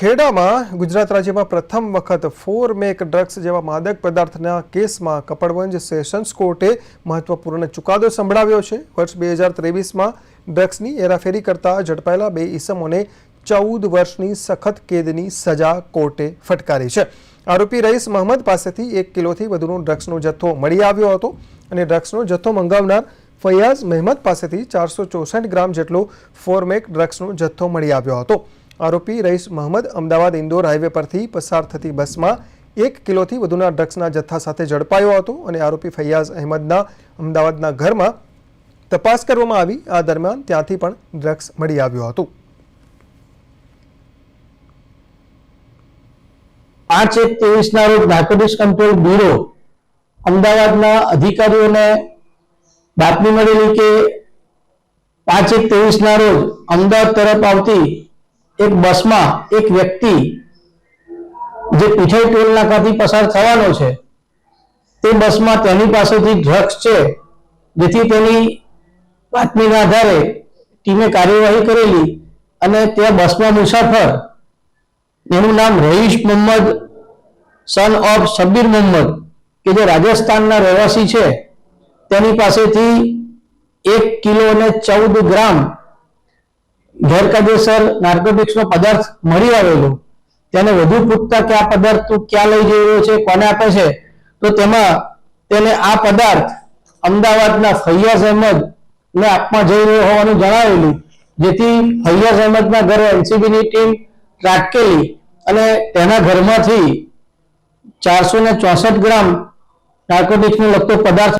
ખેડામાં ગુજરાત રાજ્યમાં પ્રથમ વખત ફોર મેક ડ્રગ્સ જેવા માદક પદાર્થના કેસમાં કપડવંજ સેશન્સ કોર્ટે મહત્વપૂર્ણ ચુકાદો સંભળાવ્યો છે. વર્ષ બે હજાર ત્રેવીસમાં ડ્રગ્સની હેરાફેરી કરતા ઝડપાયેલા બે ઈસમોને ચૌદ વર્ષની સખત કેદની સજા કોર્ટે ફટકારી છે. આરોપી રઈસ મહંમદ પાસેથી એક કિલોથી વધુનો ડ્રગ્સનો જથ્થો મળી આવ્યો હતો અને ડ્રગ્સનો જથ્થો મંગાવનાર ફૈયાઝ મહેમદ પાસેથી ચારસો ચોસઠ ગ્રામ જેટલો ફોરમેક ડ્રગ્સનો જથ્થો મળી આવ્યો હતો. આરોપી રઈસ મહંમદ અમદાવાદ ઇન્દોર હાઈવે પરથી પસાર થતી બસમાં એક કિલોથી વધુના ડ્રગ્સના જથ્થા સાથે ઝડપાયો હતો અને આરોપી ફૈયાઝ અહેમદના અમદાવાદના ઘરમાં તપાસ કરવામાં આવી. આ દરમિયાન ત્યાંથી પણ ડ્રગ્સ મળી આવ્યું હતું. પાંચ એક ત્રેવીસના રોજ નાર્કોટિક્સ કંટ્રોલ બ્યુરો અમદાવાદના અધિકારીઓને બાતમી મળેલી કે પાંચ એક ત્રેવીસના રોજ અમદાવાદ તરફ આવતી એક બસમાં એક વ્યક્તિ જે પીઠાઈ ટોલ નાકાથી પસાર થવાનો છે, તે બસમાં તેની પાસેથી ડ્રગ્સ છે, જેથી તેની બાતમીના આધારે ટીમે કાર્યવાહી કરેલી અને ત્યાં બસમાં મુસાફર, એનું નામ રહીશ મોહમ્મદ સન ઓફ શબ્બીર મોહમ્મદ, કે જે રાજસ્થાનના રહેવાસી છે, તેની પાસેથી એક કિલો અને ચૌદ ગ્રામ ગેરકાયદેસર નાર્કોટિક્સનો પદાર્થ મળી આવેલો, તેને વધુ પૂછતા કે આ પદાર્થ તું ક્યાં લઈ જઈ રહ્યો છે, કોને આપે છે, તો તેમાં તેને આ પદાર્થ અમદાવાદના ફૈયાઝ અહેમદ ને આપવા જઈ રહ્યો હોવાનું જણાવેલું, જેથી ફૈયાઝ અહેમદના ઘરે એનસીબીની ટીમ ત્રાટકેલી અને તેના ઘરમાંથી ચારસો ને ચોસઠ ગ્રામ નાર્કોટિક્સનો લગતો પદાર્થ